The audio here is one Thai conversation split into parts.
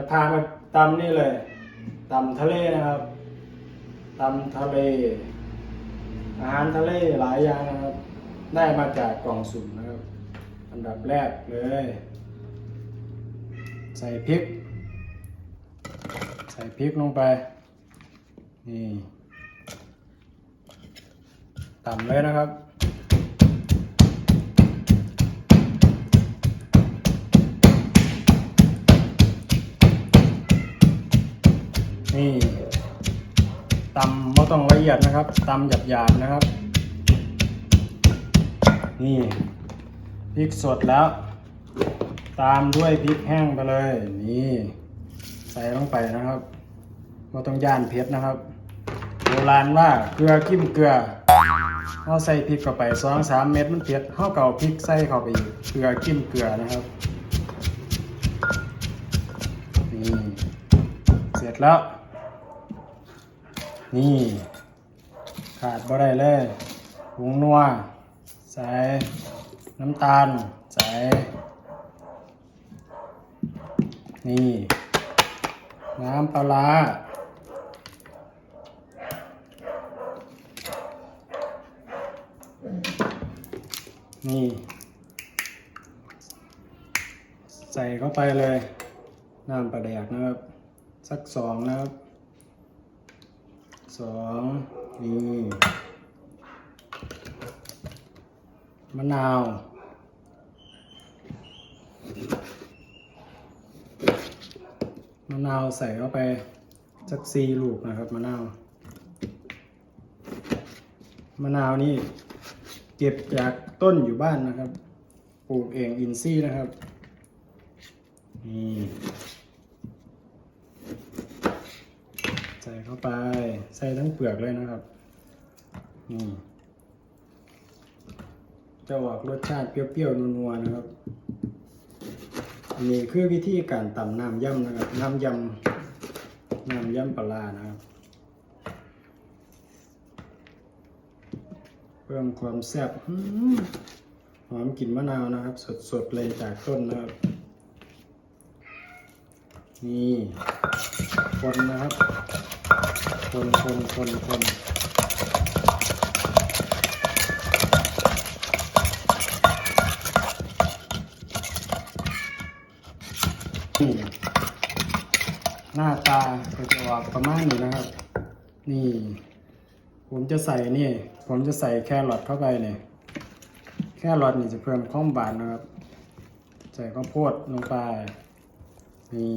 จะพามาตำนี่เลยตำทะเลนะครับตำทะเล อาหารทะเลหลายอย่างนะครับ ได้มาจากกล่องสุ่มนะครับอันดับแรกเลย ใส่พริก ใส่พริกลงไป นี่ตำเลยนะครับ นี่ตำไม่ต้องละเอียดนะครับตำหยาบๆนะครับ นี่พริกสดแล้ว ตามด้วยพริกแห้งไปเลย นี่ใส่ลงไปนะครับไม่ต้องย่านเผ็ดนะครับโบราณว่าเกลือกิ้มเกลือเราใส่พริกเข้าไปสองสามเม็ดมันเผ็ดเขาเก่าพริกใส่เข้าไปอีกเกลือกิ้มเกลือนะครับนี่เสร็จแล้ว นี่ ขาดบ่ได้เลยผงนัว ใส่น้ำตาล ใส่ นี่ น้ำปลาร้านี่ ใส่เข้าไปเลย น้ำปลาแดกนะครับ สักสองนะครับ สองนี่มะนาวมะนาวใส่เข้าไปสักสี่ลูกนะครับมะนาวมะนาวนี่เก็บจากต้นอยู่บ้านนะครับ ปลูกเองอินซี่นะครับนี่ ใส่เข้าไป ใส่ทั้งเปลือกเลยนะครับ นี่จะออกรสชาติเปรี้ยวๆนัวๆนะครับอันนี้คือวิธีการตำน้ำย่ำนะครับ น้ำยำน้ำยำปลานะครับ เพิ่มความแซ่บหอมกลิ่นมะนาวนะครับ สดๆเลยจากต้นนะครับ นี่คนนะครับ คนคนคนคนนี่หน้าตาก็จะออกประมาณนี้นะครับ นี่ ผมจะใส่นี่ ผมจะใส่แครอทเข้าไปเนี่ยแครอทนี่จะเพิ่มความหวานนะครับ ใส่ข้าวโพดลงไปนี่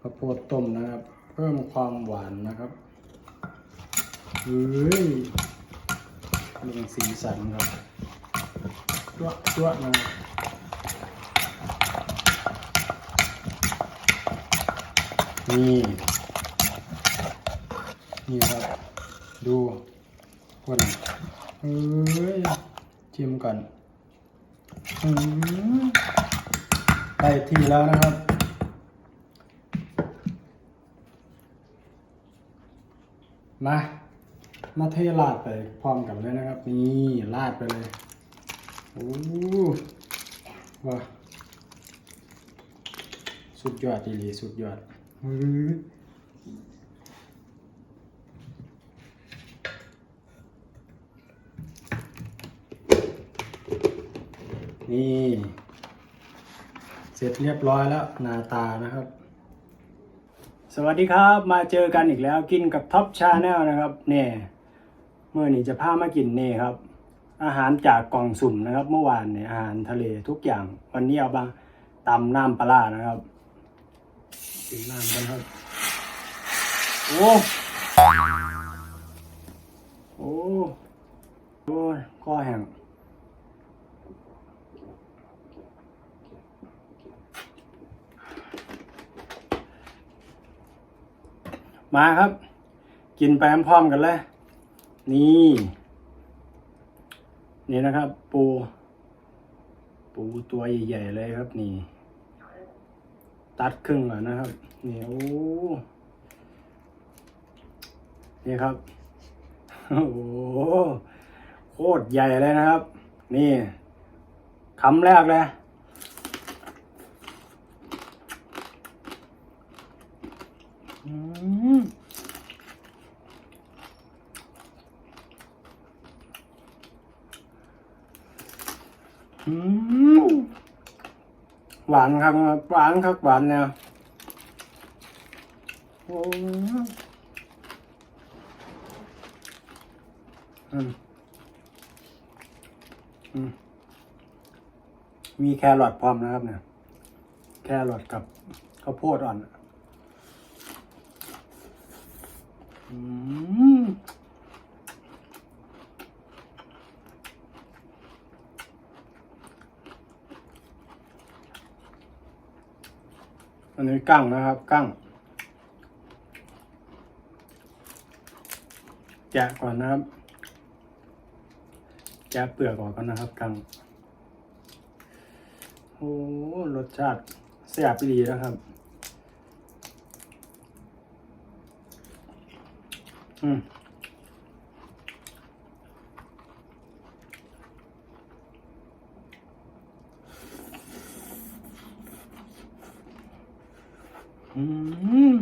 ข้าวโพดต้มนะครับ เพิ่มความหวานนะครับเฮ้ยลงสีสันครับตัวตัวนะนี่นี่ครับ ดูคนเอ้ยชิมก่อนอืมได้ที่แล้วนะครับ มา มาเทราดไปพร้อมกันเลยนะครับ นี่ราดไปเลยโอ้ว้าสุดยอดดีลีสุดยอดนี่ เสร็จเรียบร้อยแล้ว หน้าตานะครับ สวัสดีครับ มาเจอกันอีกแล้วกินกับท็อปชาแนลนะครับเนี่ยเมื่อนี้จะพามากินเนี่ครับ อาหารจากกล่องสุ่มนะครับ เมื่อวานเนี่ยอาหารทะเลทุกอย่าง วันนี้เอามาตำน้ำปลานะครับกินน้ำกันครับโอ้โอ้โอ้คอแห้ง มาครับ กินไปพร้อมกันเลยนี่ นี่นะครับ ปู ปูตัวใหญ่ๆเลยครับ นี่ ตัดครึ่งแล้วนะครับ นี่โอ้นี่ครับ โอ้โหโคตรใหญ่เลยนะครับ นี่คำแรกเลย อืมอืม หวานครับหวานครับหวานเนี่ยโอ้อืมอืมมีแครอทพร้อมนะครับเนี่ย แครอทกับข้าวโพดอ่อน อืม อันนี้กั้งนะครับ กั้ง แกะก่อนนะครับ แกะเปลือกออกก่อนนะครับ กั้ง โอ้รสชาติแซ่บดีนะครับ อืม อืม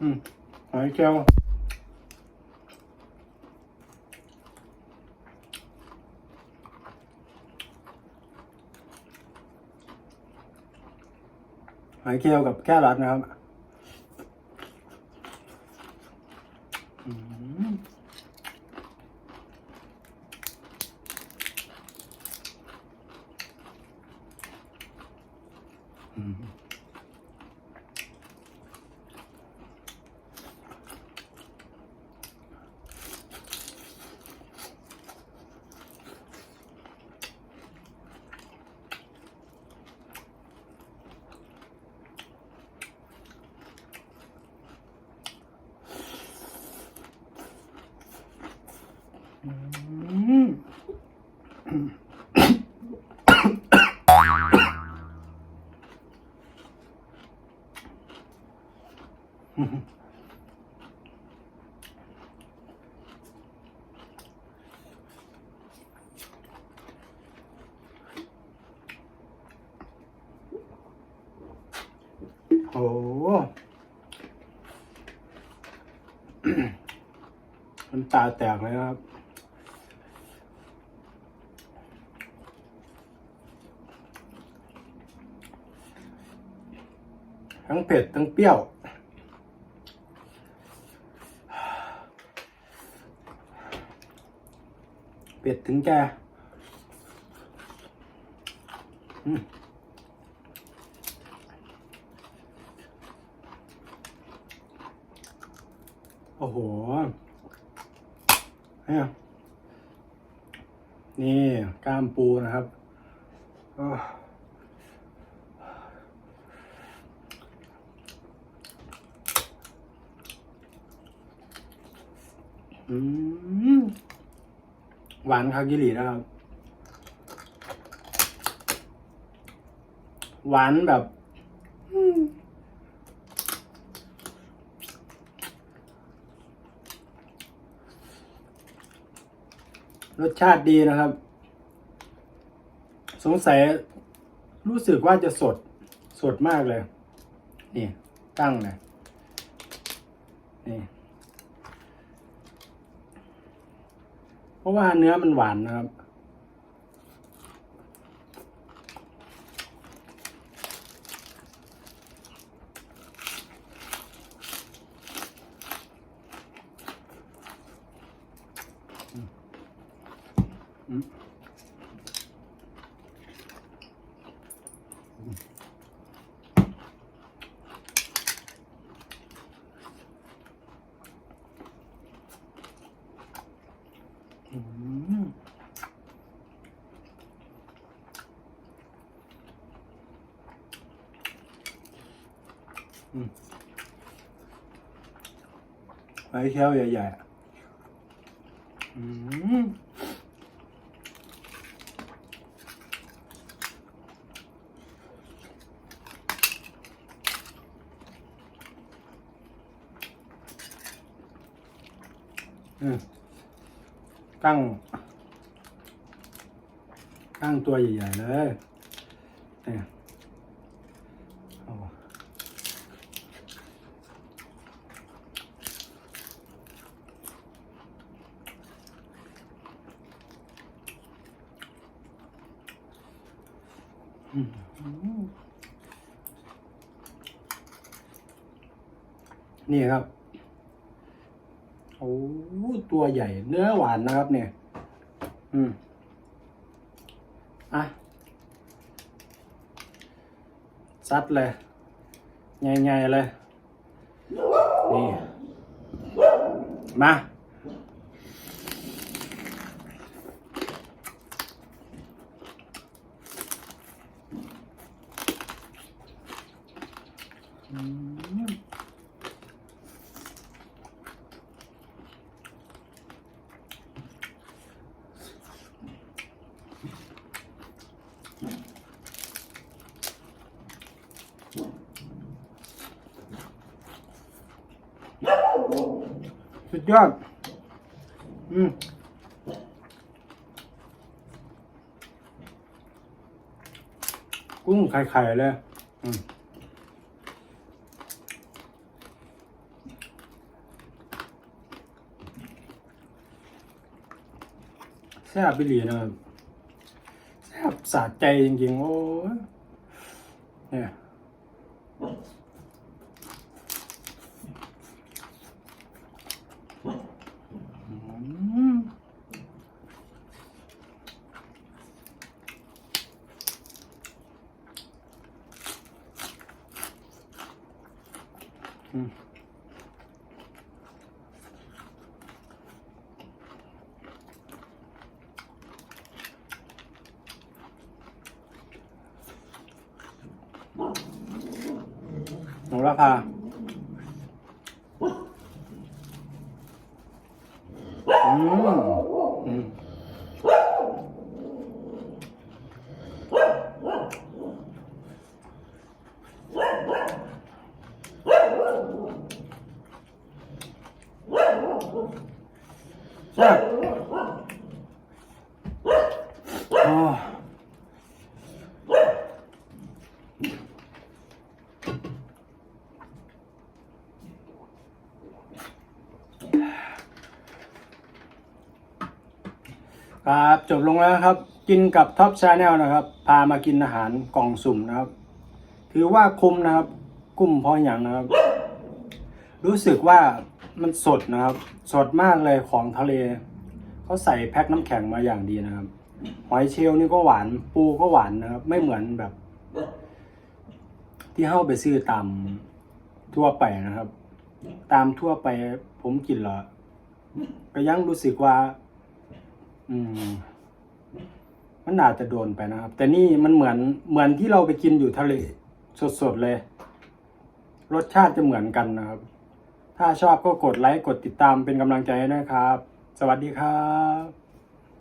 อืมหอยเจียวหอยเจียวกับแค่รัดนะครับอืมอืม อืม โอ้มันตาแตกเลยครับ ทั้งเผ็ด ทั้งเปรี้ยวเผ็ดถึงแกอืม อ้โหนี่นี่กล้ามปูนะครับอืมหวานคากิรินะครับ หวานแบบ รสชาติดีนะครับ สงสัยรู้สึกว่าจะสดสดมากเลย นี่ตั้งเลยนี่เพราะว่าเนื้อมันหวานนะครับ อืมอืมอืมไอ้เคี้ยวใหญ่ๆอืม อืม ตั้ง ตั้งตัวใหญ่ๆเลยเนี่ยอืมนี่ครับ โอ้ ตัวใหญ่ เนื้อหวานนะครับเนี่ย อืม อะ ซัดเลยใหญ่ๆเลย นี่ มา อืม สุด ยอด อืมกุ้งไข่ๆเลยอืมแซ่บบิลีนะครับแซ่บสะใจจริงๆ โอ้ยเนี่ย หนูราคาอืมอืมแซ่บอ๋อ ครับจบลงแล้วครับ กินกับท็อปชาแนลนะครับ พามากินอาหารกล่องสุ่มนะครับ ถือว่าคุ้มนะครับ กุ้มพราะอย่างนะครับ รู้สึกว่ามันสดนะครับ สดมากเลยของทะเลเขาใส่แพ็คน้ำแข็งมาอย่างดีนะครับหอยเชลล์นี่ก็หวานปูก็หวานนะครับ ไม่เหมือนแบบ ที่เข้าไปซื้อตามทั่วไปนะครับ ตามทั่วไปผมกินและก็ยังรู้สึกว่า อืม มันอาจจะโดนไปนะครับ แต่นี่มันเหมือนเหมือนที่เราไปกินอยู่ทะเลสดๆเลย รสชาติจะเหมือนกันนะครับ ถ้าชอบก็กดไลค์กดติดตามเป็นกำลังใจให้นะครับ สวัสดีครับ